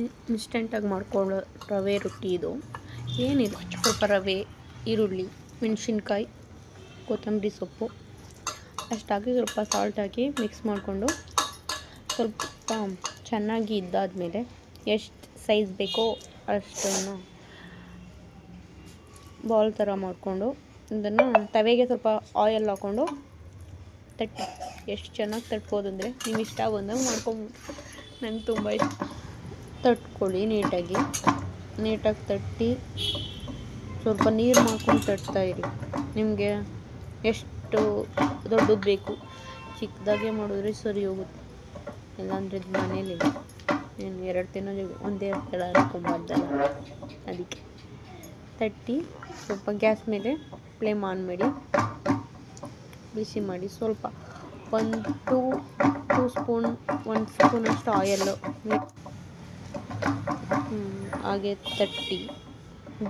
ಇನ್ಸ್ಟೆಂಟಾಗಿ ಮಾಡ್ಕೊಳ್ಳೋ ರವೆ ರೊಟ್ಟಿ ಇದು. ಏನಿಲ್ಲ ಸ್ವಲ್ಪ ರವೆ, ಈರುಳ್ಳಿ, ಮೆಣಸಿನ್ಕಾಯಿ, ಕೊತ್ತಂಬರಿ ಸೊಪ್ಪು. ಅಷ್ಟಾಗಿ ಸ್ವಲ್ಪ ಸಾಲ್ಟ್ ಹಾಕಿ ಮಿಕ್ಸ್ ಮಾಡಿಕೊಂಡು ಸ್ವಲ್ಪ ಚೆನ್ನಾಗಿ ಇದ್ದಾದಮೇಲೆ ಎಷ್ಟು ಸೈಜ್ ಬೇಕೋ ಅಷ್ಟನ್ನು ಬಾಲ್ ಥರ ಮಾಡಿಕೊಂಡು ಇದನ್ನು ತವೆಗೆ ಸ್ವಲ್ಪ ಆಯಿಲ್ ಹಾಕ್ಕೊಂಡು ತಟ್ಟಿ. ಎಷ್ಟು ಚೆನ್ನಾಗಿ ತಟ್ಬೋದು ಅಂದರೆ ನಿಮ್ಮ ಇಷ್ಟ ಬಂದಂಗೆ ಮಾಡ್ಕೊಬೋದು. ನಂಗೆ ತುಂಬ ಇಷ್ಟ. ತಟ್ಕೊಳ್ಳಿ ನೀಟಾಗಿ. ನೀಟಾಗಿ ತಟ್ಟಿ ಸ್ವಲ್ಪ ನೀರು ಮಾಡ್ಕೊಂಡು ತಟ್ತಾ ಇರಿ. ನಿಮಗೆ ಎಷ್ಟು ದೊಡ್ಡದು ಬೇಕು. ಚಿಕ್ಕದಾಗೆ ಮಾಡಿದ್ರೆ ಸರಿ ಹೋಗುತ್ತೆ. ಇಲ್ಲಾಂದ್ರೆ ಇದು ಮನೇಲಿ ಏನು ಎರಡು ತಿನ್ನೋ ಒಂದೇ ಕೆಳ ಅನ್ಕೊಂಬಾರ್ದಲ್ಲ ಅದಕ್ಕೆ ತಟ್ಟಿ ಸ್ವಲ್ಪ ಗ್ಯಾಸ್ ಮೇಲೆ ಫ್ಲೇಮ್ ಆನ್ ಮಾಡಿ ಬಿಸಿ ಮಾಡಿ ಸ್ವಲ್ಪ ಒಂದು ಟೂ ಟೂ ಸ್ಪೂನ್, ಒಂದು ಸ್ಪೂನಷ್ಟು ಆಯಲ್ಲು ಹಾಗೆ ತಟ್ಟಿ.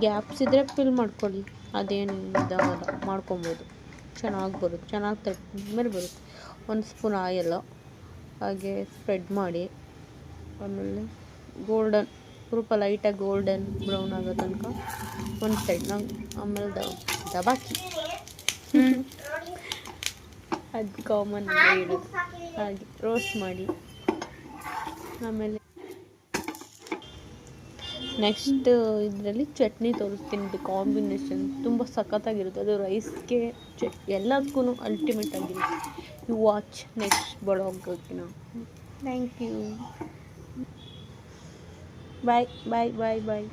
ಗ್ಯಾಪ್ಸ್ ಇದ್ದರೆ ಫಿಲ್ ಮಾಡ್ಕೊಳ್ಳಿ. ಅದೇನು ಇದಾಗಲ್ಲ ಮಾಡ್ಕೊಬೋದು. ಚೆನ್ನಾಗಿ ಬರುತ್ತೆ. ಚೆನ್ನಾಗಿ ತಟ್ಟಿದ್ಮೇಲೆ ಬರುತ್ತೆ. ಒಂದು ಸ್ಪೂನ್ ಆಯಿಲ್ ಹಾಗೆ ಸ್ಪ್ರೆಡ್ ಮಾಡಿ ಆಮೇಲೆ ಗೋಲ್ಡನ್ ಸ್ವಲ್ಪ ಲೈಟಾಗಿ ಗೋಲ್ಡನ್ ಬ್ರೌನ್ ಆಗೋ ತನಕ ಒಂದು ಸೈಡ್ ನಂಗೆ ಆಮೇಲೆ ದ ದಬಾಕಿ. ಅದು ಕಾಮನ್ ಇರೋದು ಹಾಗೆ ರೋಸ್ಟ್ ಮಾಡಿ. ಆಮೇಲೆ ನೆಕ್ಸ್ಟ್ ಇದರಲ್ಲಿ ಚಟ್ನಿ ತೋರಿಸ್ತೀನಿ. ಇದು ಕಾಂಬಿನೇಷನ್ ತುಂಬ ಸಖತ್ತಾಗಿರುತ್ತೆ. ಅದು ರೈಸ್ಗೆ ಚಟ್ ಎಲ್ಲದಕ್ಕೂ ಅಲ್ಟಿಮೇಟ್ ಆಗಿರುತ್ತೆ. You watch next ಬಡೋಗಿನ thank you bye bye bye bye